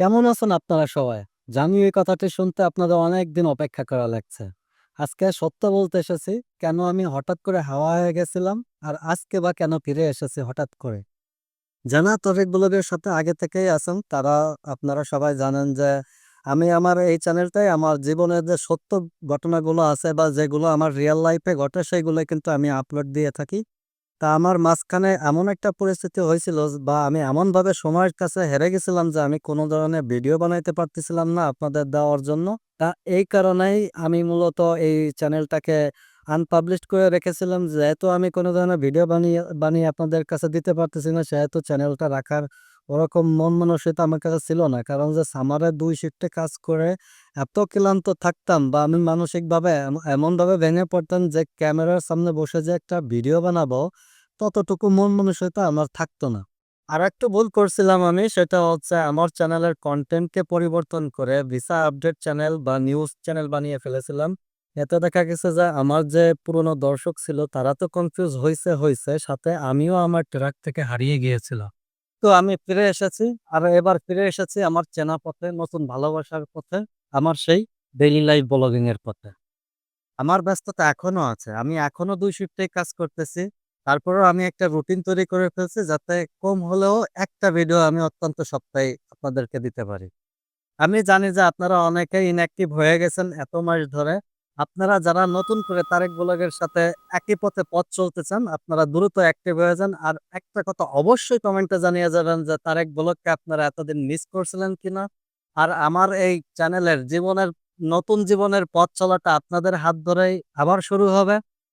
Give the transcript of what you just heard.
কেমন আছেন আপনারা সবাই? জানি এই কথাটি শুনতে আপনাদের অনেকদিন অপেক্ষা করা লাগছে। আজকে সত্য বলতে এসেছি, কেন আমি হঠাৎ করে হাওয়া হয়ে গেছিলাম, আর আজকে বা কেন ফিরে এসেছি হঠাৎ করে। যারা তৌফিক ব্লগের সাথে আগে থেকেই আছেন, তারা আপনারা সবাই জানেন যে আমি আমার এই চ্যানেলটায় আমার জীবনের যে সত্য ঘটনাগুলো আছে বা যেগুলো আমার রিয়েল লাইফে ঘটে সেগুলো কিন্তু আমি আপলোড দিয়ে থাকি। তা আমার মাঝখানে এমন একটা পরিস্থিতি হয়েছিল বা আমি এমনভাবে সময়ের কাছে হেরে গেছিলাম যে আমি কোনো ধরনের ভিডিও বানাইতে পারতেছিলাম না আপনাদের দেওয়ার জন্য। তা এই কারণেই আমি মূলত এই চ্যানেলটাকে আনপাবলিশড করে রেখেছিলাম। যেহেতু আমি কোনো ধরনের ভিডিও বানিয়ে বানিয়ে আপনাদের কাছে দিতে পারতেছি না, সেহেতু চ্যানেলটা রাখার ওরকম মন মানসিকতা আমার কাছে ছিল না। কারণ যে সামারে দুই শিফটে কাজ করে এত ক্লান্ত থাকতাম বা আমি মানসিকভাবে এমনভাবে ভেঙে পড়তাম যে ক্যামেরার সামনে বসে যে একটা ভিডিও বানাবো, ততটুকু মন মানসিকতা আমার থাকতো না। আরেকটু ভুল করছিলাম আমি সেটা হচ্ছে আমার চ্যানেলের কনটেন্টকে পরিবর্তন করে ভিসা আপডেট চ্যানেল বা নিউজ চ্যানেল বানিয়ে ফেলেছিলাম। এতে দেখা গেছে যে আমার যে পুরনো দর্শক ছিল তারা তো কনফিউজ হইছে, হইছে সাথে আমিও আমার ট্র্যাক থেকে হারিয়ে গিয়েছিলাম। তো আমি ফিরে এসেছি। আর এবার ফিরে এসেছি আমার চেনা পথে, নতুন ভালোবাসার পথে, আমার সেই ডেইলি লাইফ ব্লগিং এর পথে। আমার ব্যস্ততা এখনও আছে। আমি এখনও দুই শিফটেই কাজ করতেছি। তারপরেও আমি একটা রুটিন তৈরি করে ফেলছি যাতে কম হলেও একটা ভিডিও আমি অত্যন্ত সপ্তাহে আপনাদেরকে দিতে পারি। আমি জানি যে আপনারা অনেকেই ইনঅ্যাক্টিভ হয়ে গেছেন এত মাস ধরে। আপনারা যারা নতুন করে তারেক ব্লগের সাথে একই পথে পথ চলতে চান, আপনারা দ্রুত অ্যাক্টিভ হয়ে যান। আর একটা কথা অবশ্যই কমেন্টে জানিয়ে যাবেন যে তারেক ব্লগকে আপনারা এতদিন মিস করছিলেন কিনা? আর আমার এই চ্যানেলের জীবনের নতুন জীবনের পথ চলাটা আপনাদের হাত ধরেই আবার শুরু হবে।